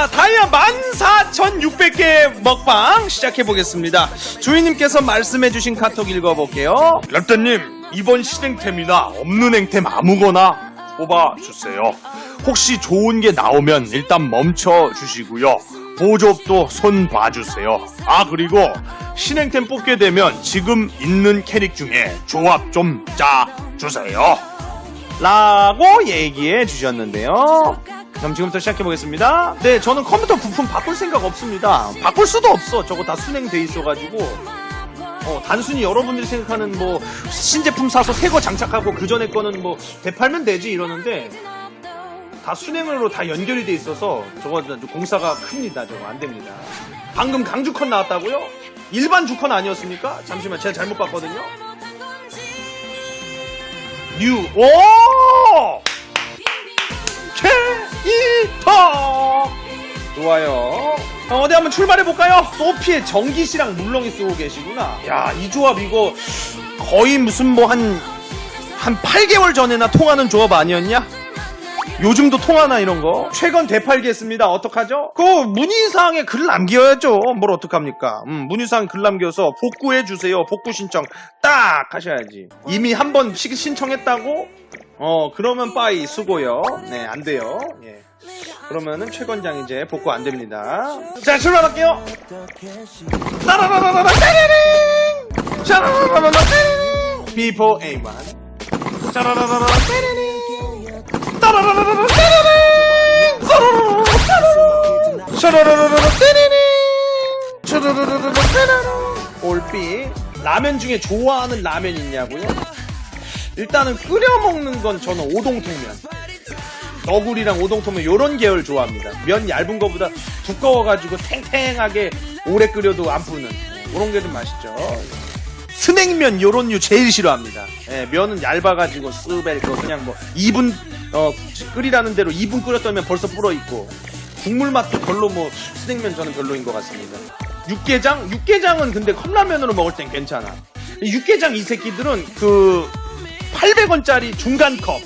자, 다이아 14,600개 먹방 시작해보겠습니다. 주인님께서 말씀해주신 카톡 읽어볼게요. 랩터님 이번 실행템이나 없는 행템 아무거나 뽑아주세요 혹시 좋은 게 나오면 일단 멈춰 주시고요 보조업도 손 봐주세요 아 그리고 신행템 뽑게 되면 지금 있는 캐릭 중에 조합 좀 짜주세요 라고 얘기해 주셨는데요. 그럼 지금부터 시작해보겠습니다. 네, 저는 컴퓨터 부품 바꿀 생각 없습니다. 바꿀 수도 없어. 저거 다 순행돼 있어가지고. 어, 단순히 여러분들이 생각하는 뭐, 신제품 사서 새 거 장착하고 그 전에 거는 뭐, 되팔면 되지 이러는데, 다 순행으로 다 연결이 돼 있어서 저거 공사가 큽니다. 저거 안 됩니다. 방금 강주컨 나왔다고요? 일반 주컨 아니었습니까? 잠시만, 제가 잘못 봤거든요. 뉴, 오! 캐 이터! 좋아요. 어, 어디 한번 출발해볼까요? 소피의 전기씨랑 물렁이 쓰고 계시구나. 야, 이 조합 이거 거의 무슨 뭐 한, 한 8개월 전에나 통하는 조합 아니었냐? 요즘도 통하나 이런 거? 최근 되팔겠습니다. 어떡하죠? 그 문의사항에 글 남겨야죠. 뭘 어떡합니까? 음, 문의사항 글 남겨서 복구해주세요. 복구 신청 딱 하셔야지. 이미 한 번 신청했다고? 어, 그러면 빠이 수고요. 네, 안 돼요. 예. 그러면은 최건장 이제 복구 안 됩니다. 자, 출발할게요. 따라라라라라 따라링! 샤라라라라 따라링! 비포 에이만. 샤라라라라 따라링! 따라라라라 따라링! 따라라라라! 샤라라라라 따라링! 샤라라라라 따라링! 올비 라면 중에 좋아하는 라면 있냐고요? 일단은 끓여 먹는 건 저는 오동통면. 너구리랑 오동통면 요런 계열 좋아합니다. 면 얇은 거보다 두꺼워가지고 탱탱하게 오래 끓여도 안 부는 요런 게 좀 맛있죠. 스낵면 요런 류 제일 싫어합니다. 예, 면은 얇아가지고 쓰벨 거 그냥 뭐 2분 어, 끓이라는 대로 2분 끓였다면 벌써 불어 있고 국물 맛도 별로 뭐 스낵면 저는 별로인 것 같습니다. 육개장? 육개장은 근데 컵라면으로 먹을 땐 괜찮아. 육개장 이 새끼들은 그 800원짜리 중간 컵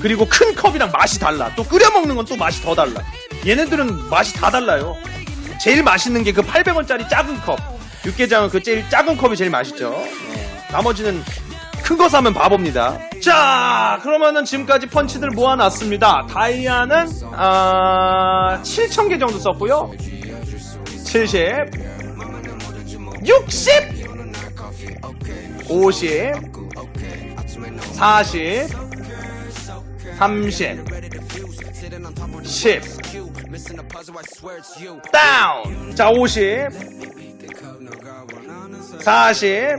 그리고 큰 컵이랑 맛이 달라. 또 끓여 먹는 건 또 맛이 더 달라. 얘네들은 맛이 다 달라요. 제일 맛있는 게 그 800원짜리 작은 컵. 육개장은 그 제일 작은 컵이 제일 맛있죠. 예. 나머지는 큰 거 사면 바보입니다. 자, 그러면은 지금까지 펀치들 모아놨습니다. 다이아는 아, 7,000개 정도 썼고요. 70, 60, 50, 40, 30, 10, 다운. 자, 50, 40,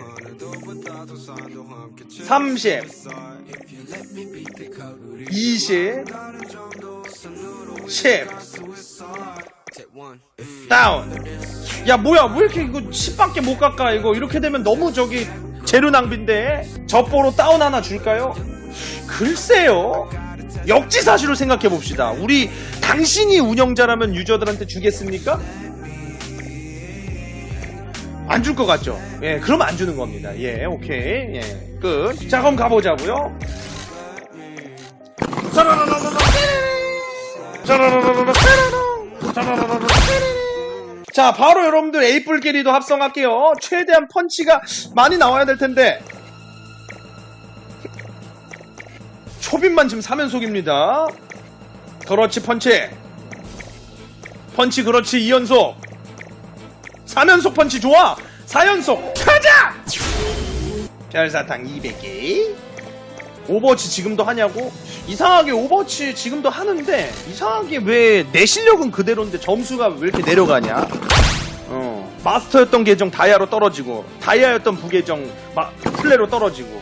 30, 20, 10, 다운. 야, 뭐야, 왜 이렇게 이거 10밖에 못 깎아, 이거. 이렇게 되면 너무 저기 재료 낭비인데. 저보로 다운 하나 줄까요? 글쎄요. 역지사실로 생각해 봅시다. 우리 당신이 운영자라면 유저들한테 주겠습니까? 안 줄 것 같죠? 예, 그럼 안 주는 겁니다. 예, 오케이. 예, 끝. 자, 그럼 가보자고요. 짜라라라라라. 짜라라라라라. 짜라라라라. 자, 바로 여러분들 에이플 캐리도 합성할게요. 최대한 펀치가 많이 나와야 될 텐데. 초빈만 지금 3연속입니다. 그렇지, 펀치. 펀치, 그렇지, 2연속. 3연속 펀치 좋아! 4연속! 가자! 별사탕 200개. 오버워치 지금도 하냐고? 이상하게 오버워치 지금도 하는데, 이상하게 왜 내 실력은 그대로인데 점수가 왜 이렇게 내려가냐? 어. 마스터였던 계정 다이아로 떨어지고, 다이아였던 부계정 마, 플레로 떨어지고.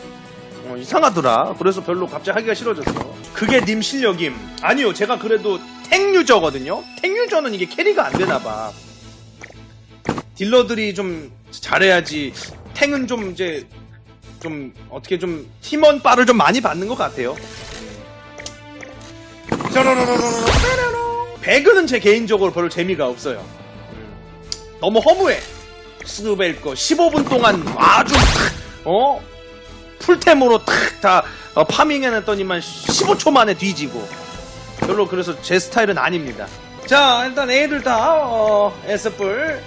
어, 이상하더라. 그래서 별로 갑자기 하기가 싫어졌어. 그게 님 실력임. 아니요, 제가 그래도 탱 유저거든요? 탱 유저는 이게 캐리가 안 되나 봐. 딜러들이 좀 잘해야지. 탱은 좀 이제, 좀, 어떻게 좀, 팀원 바를 좀 많이 받는 것 같아요. 배그는 제 개인적으로 별로 재미가 없어요. 음. 너무 허무해. 스누벨 거 15분 동안 아주 탁, 어 풀템으로 탁다 어, 파밍해냈더니만 15초 만에 뒤지고 별로 그래서 제 스타일은 아닙니다. 자, 일단 A들 다, 어, S뿔.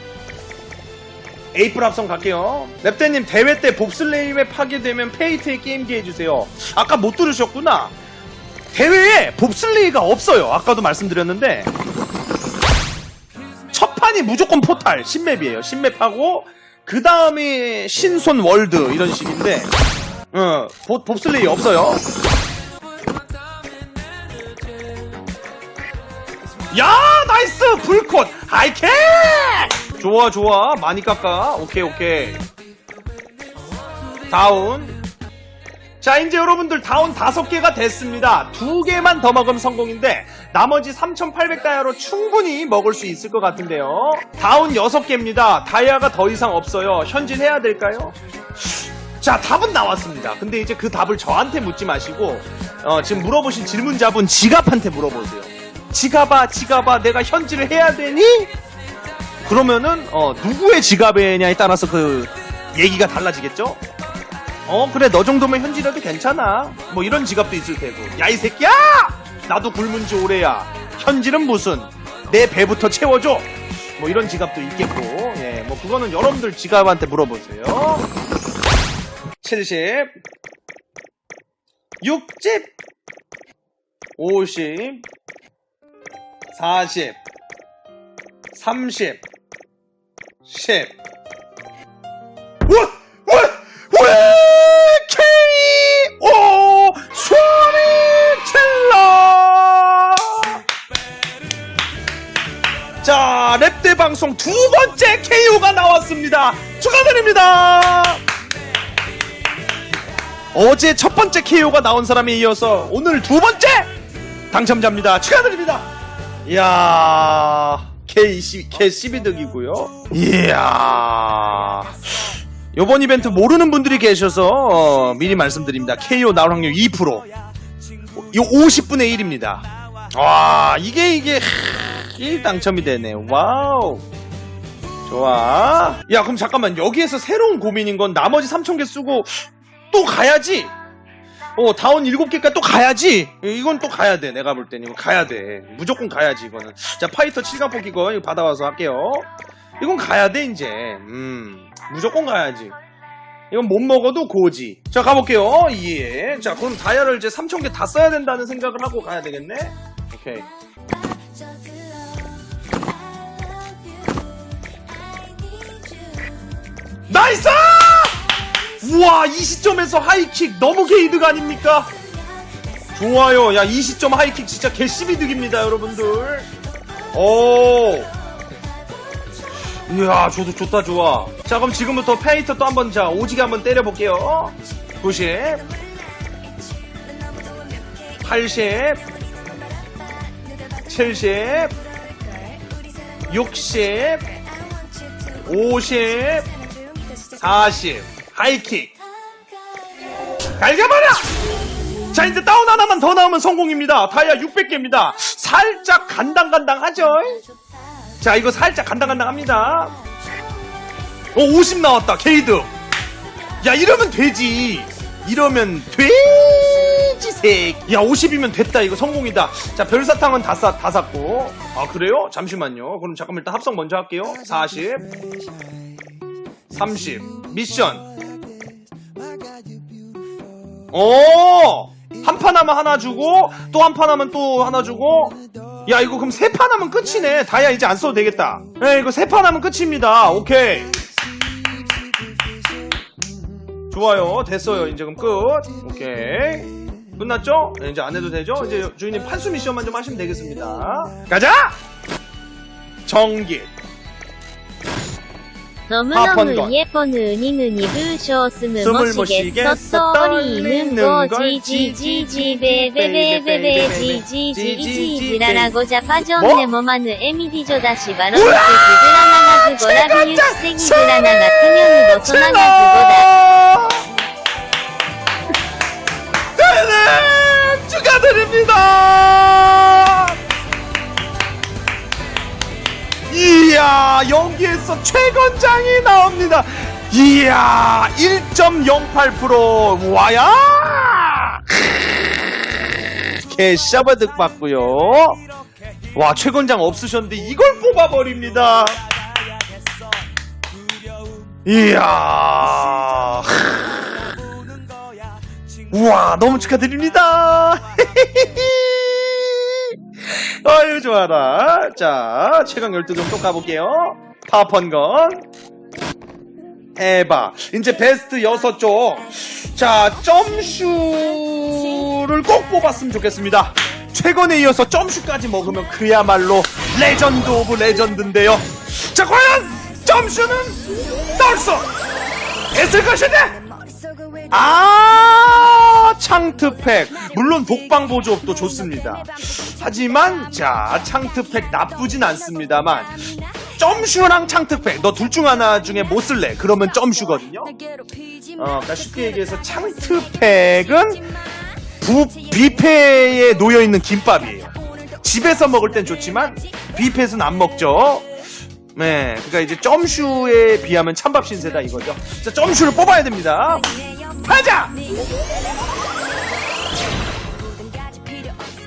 A뿔 합성 갈게요. 랩대님, 대회 때 봅슬레이에 파괴되면 페이트의 게임기 해주세요. 아까 못 들으셨구나. 대회에 봅슬레이가 없어요. 아까도 말씀드렸는데. 첫 판이 무조건 포탈, 신맵이에요. 신맵하고, 그 다음에 신손 월드, 이런 식인데, 어, 보- 봅슬레이 없어요. 야 나이스 불꽃 하이캐 좋아 좋아. 많이 깎아. 오케이 오케이. 다운. 자 이제 여러분들 다운 다섯 개가 됐습니다. 두 개만 더 먹으면 성공인데 나머지 3800다이아로 충분히 먹을 수 있을 것 같은데요. 다운 여섯 개입니다. 다이아가 더 이상 없어요. 현질해야 될까요? 자 답은 나왔습니다. 근데 이제 그 답을 저한테 묻지 마시고 어, 지금 물어보신 질문자분 지갑한테 물어보세요. 지갑아 지갑아 내가 현질을 해야 되니? 그러면은 어, 누구의 지갑에냐에 따라서 그 얘기가 달라지겠죠? 어 그래 너 정도면 현질해도 괜찮아. 뭐 이런 지갑도 있을 테고. 야 이 새끼야! 나도 굶은 지 오래야. 현질은 무슨? 내 배부터 채워줘! 뭐 이런 지갑도 있겠고. 예 뭐 그거는 여러분들 지갑한테 물어보세요. 70 60 50 40 30 10 왜, 왜, 왜, K, O, 소리 질러! 자, 랩대 방송 두 번째 KO가 나왔습니다. 축하드립니다! 어제 첫 번째 KO가 나온 사람에 이어서 오늘 두 번째 당첨자입니다. 축하드립니다! 이야, K12, K12득이고요. 이야. 요번 이벤트 모르는 분들이 계셔서 어, 미리 말씀드립니다. KO 나올 확률 2%. 이 50분의 1입니다. 와, 이게 이게 1 당첨이 되네. 와우. 좋아. 야, 그럼 잠깐만. 여기에서 새로운 고민인 건 나머지 3,000개 쓰고 또 가야지. 어, 다운 7개까지 또 가야지. 이건 또 가야 돼. 내가 볼 때는 이거 가야 돼. 무조건 가야지, 이거는. 자, 파이터 7강 뽑기 거 이거 받아와서 할게요. 이건 가야 돼, 이제. 음, 무조건 가야지. 이건 못 먹어도 고지. 자, 가볼게요. 예. 자, 그럼 다이아를 이제 3,000개 다 써야 된다는 생각을 하고 가야 되겠네? 오케이. 나이스! 우와, 이 시점에서 하이킥 너무 게이득 아닙니까? 좋아요. 야, 이 시점 하이킥 진짜 개씨비득입니다, 여러분들. 오. 이야, 저도 좋다, 좋아. 자, 그럼 지금부터 페이터 또 한번, 자, 오지게 한번 때려볼게요. 90, 80, 70, 60, 50, 40. 하이킥. 갈겨버려! 자, 이제 다운 하나만 더 나오면 성공입니다. 다이아 600개입니다. 살짝 간당간당 하죠? 자, 이거 살짝 간당간당 합니다. 어, 50 나왔다. 게이드. 야, 이러면 되지. 이러면 돼지 색. 야, 50이면 됐다. 이거 성공이다. 자, 별사탕은 다, 쌌, 다 샀고. 아, 그래요? 잠시만요. 그럼 잠깐만 일단 합성 먼저 할게요. 40, 30. 미션. 오! 한판 하면 하나 주고, 또 한 판 하면 또 하나 주고. 야, 이거 그럼 세 판 하면 끝이네. 다이아 이제 안 써도 되겠다. 네, 이거 세 판 하면 끝입니다. 오케이. 좋아요. 됐어요. 이제 그럼 끝. 오케이. 끝났죠? 네, 이제 안 해도 되죠? 이제 주인님 판수 미션만 좀 하시면 되겠습니다. 가자! 정기. 너무너무 건. 예쁜 은희는이 부셔 스물 스물 멋지게 멋지게 썼어 떨리는 어리는 걸거 지지지지 베베베베베 지지지지라라고 뭐? 자빠졌네 뭐마는 에미디조 다시 바로 그드라나가 그거라 비유스생이 드라나가 뜨면으로 소나가 그거다 이야, 여기에서 최건장이 나옵니다. 이야, 1.08% 와야! 개샤바득 받고요. 와 최건장 없으셨는데 이걸 뽑아버립니다 이야 우와 너무 축하드립니다 아유 좋아라. 자 최강 12점 또 가볼게요. 파펀건. 에바. 이제 베스트 6쪽 자 점슈를 꼭 뽑았으면 좋겠습니다. 최근에 이어서 점슈까지 먹으면 그야말로 레전드 오브 레전드인데요. 자 과연 점슈는 떨수 있을 것인데 아 창트팩. 물론 독방 보조업도 좋습니다. 하지만 자 창트팩 나쁘진 않습니다만. 점슈랑 창트팩 너둘 중 하나 중에 못 쓸래? 그러면 점슈거든요. 어, 그러니까 쉽게 얘기해서 창트팩은 부, 뷔페에 놓여있는 김밥이에요. 집에서 먹을 땐 좋지만 뷔페에서는 안 먹죠. 네, 그러니까 이제 점슈에 비하면 찬밥 신세다 이거죠. 자 점슈를 뽑아야 됩니다 가자!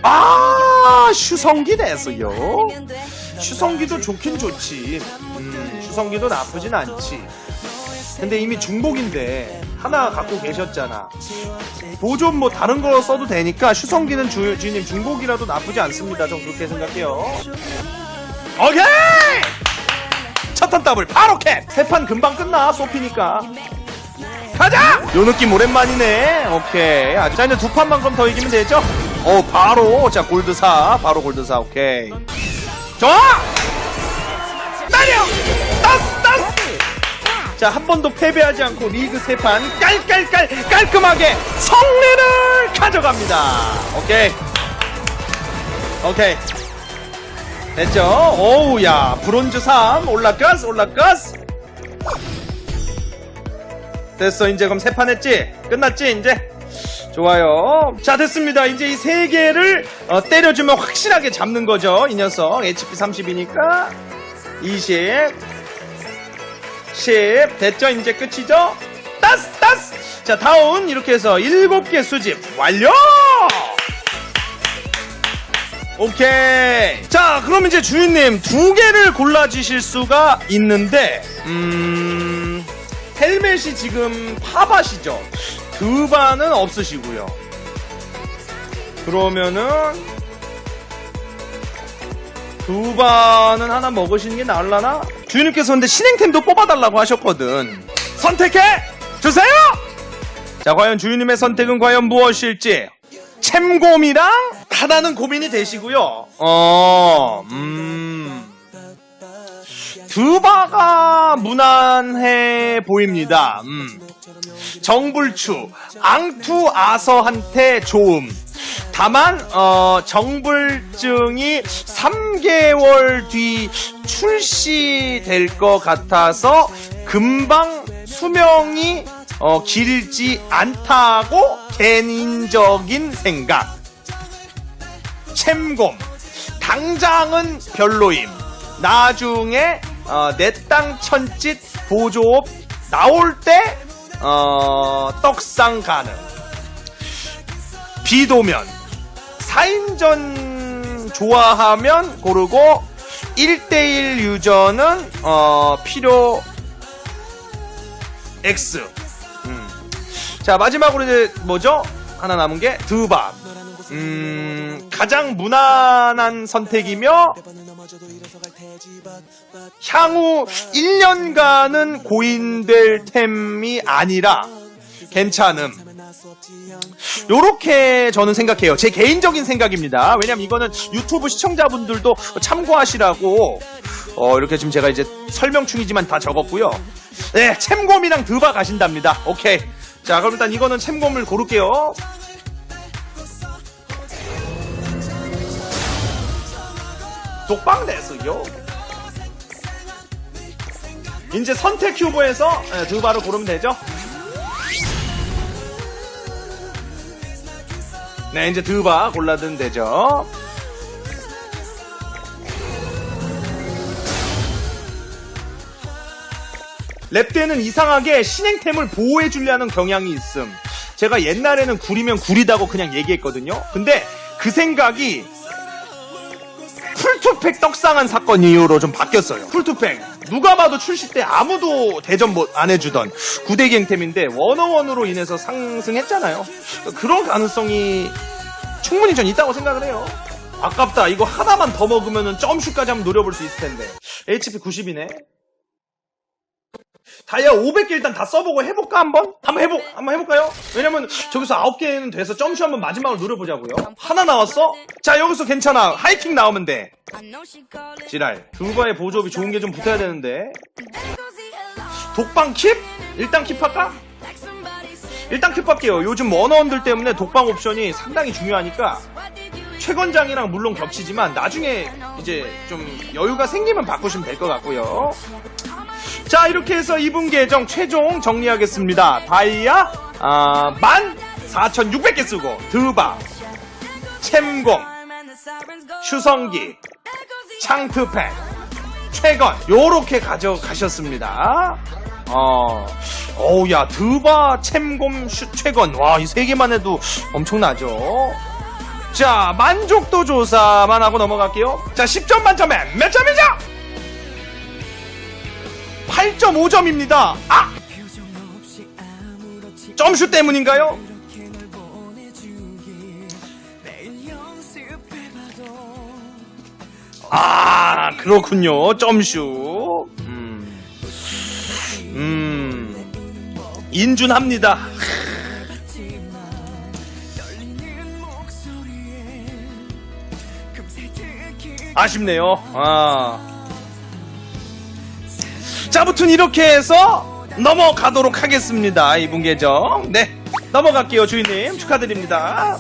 아, 슈성기 됐어요. 슈성기도 좋긴 좋지. 음, 슈성기도 나쁘진 않지. 근데 이미 중복인데 하나 갖고 계셨잖아. 보존 뭐 다른 거 써도 되니까 슈성기는 주, 주인님 중복이라도 나쁘지 않습니다. 전 그렇게 생각해요. 오케이! 첫 턴 더블 바로 캡! 세판 금방 끝나 소피니까. 가자! 요 느낌 오랜만이네. 오케이. 아, 자, 이제 두 판만 그럼 더 이기면 되죠? 어, 바로. 자, 골드 4. 바로 골드 4. 오케이. 좋아! 날려! 따스, 따스! 자, 한 번도 패배하지 않고 리그 세 판 깔깔깔 깔끔하게 성리를 가져갑니다. 오케이. 오케이. 됐죠? 오우, 야. 브론즈 3. 올라가스, 올라가스. 됐어 이제. 그럼 세 판 했지? 끝났지 이제? 좋아요. 자 됐습니다. 이제 이 세 개를 어, 때려주면 확실하게 잡는 거죠 이 녀석. HP 30이니까. 20 10 됐죠? 이제 끝이죠? 따스 따스! 자 다운! 이렇게 해서 7개 수집 완료! 오케이. 자 그럼 이제 주인님 두 개를 골라주실 수가 있는데 음... 헬멧이 지금 파밭이죠. 드바는 없으시고요. 그러면은 드바는 하나 먹으시는 게 나을라나? 주인님께서 근데 신행템도 뽑아달라고 하셨거든. 선택해 주세요. 자, 과연 주인님의 선택은 과연 무엇일지. 챔곰이랑 하나는 고민이 되시고요. 어, 음. 드바가 무난해 보입니다. 음. 정불추, 앙투 아서한테 좋음. 다만 어, 정불증이 3개월 뒤 출시될 것 같아서 금방 수명이 어, 길지 않다고 개인적인 생각. 챔곰 당장은 별로임. 나중에 어, 내땅 천짓 보조업 나올 때 어, 떡상 가능. 비도면 4인전 좋아하면 고르고 1대1 유저는 어, 필요 X. 음. 자 마지막으로 이제 뭐죠? 하나 남은 게 드밥. 음, 가장 무난한 선택이며 향후 1년간은 고인될 템이 아니라 괜찮음. 요렇게 저는 생각해요. 제 개인적인 생각입니다. 왜냐면 이거는 유튜브 시청자분들도 참고하시라고 어, 이렇게 지금 제가 이제 설명충이지만 다 적었고요. 네, 챔곰이랑 드바 가신답니다. 오케이. 자, 그럼 일단 이거는 챔곰을 고를게요. 독방 됐어요. 이제 선택 큐브에서 예, 드바를 고르면 되죠. 네, 이제 드바 골라든 되죠. 랩대는 이상하게 신행템을 보호해주려는 경향이 있음. 제가 옛날에는 구리면 구리다고 그냥 얘기했거든요. 근데 그 생각이 풀 풀투팩 떡상한 사건 이후로 좀 바뀌었어요. 풀투팩 누가 봐도 출시 때 아무도 대전 못 안 해주던 구대기행템인데 원어원으로 인해서 상승했잖아요. 그런 가능성이 충분히 전 있다고 생각을 해요. 아깝다. 이거 하나만 더 먹으면은 점슈까지 한번 노려볼 수 있을 텐데. HP 90이네. 다이아 500개 일단 다 써보고 해볼까 한번? 한번 해보 한번 해볼까요? 왜냐면 저기서 9개는 돼서 점슈 한번 마지막으로 노려보자고요. 하나 나왔어? 자 여기서 괜찮아. 하이킹 나오면 돼. 지랄. 두바의 보조업이 좋은 게 좀 붙어야 되는데. 독방 킵? 일단 킵할까? 일단 킵할게요. 요즘 원어원들 때문에 독방 옵션이 상당히 중요하니까 최건장이랑 물론 겹치지만 나중에 이제 좀 여유가 생기면 바꾸시면 될 것 같고요. 자 이렇게 해서 2분 계정 최종 정리하겠습니다. 다이아 아, 14,600개 쓰고 드바, 챔공, 추성기, 창프팩, 최건 요렇게 가져가셨습니다. 어, 어우야 드바, 챔곰, 슈, 최건 와 이 세 개만 해도 엄청나죠. 자 만족도 조사만 하고 넘어갈게요. 자 10점 만점에 몇 점이죠? 8.5점입니다. 아! 점슈 때문인가요? 아, 그렇군요. 점슈. 음. 음. 인준합니다. 아쉽네요. 아. 자, 아무튼 이렇게 해서 넘어가도록 하겠습니다. 이분 계정. 네. 넘어갈게요, 주인님. 축하드립니다.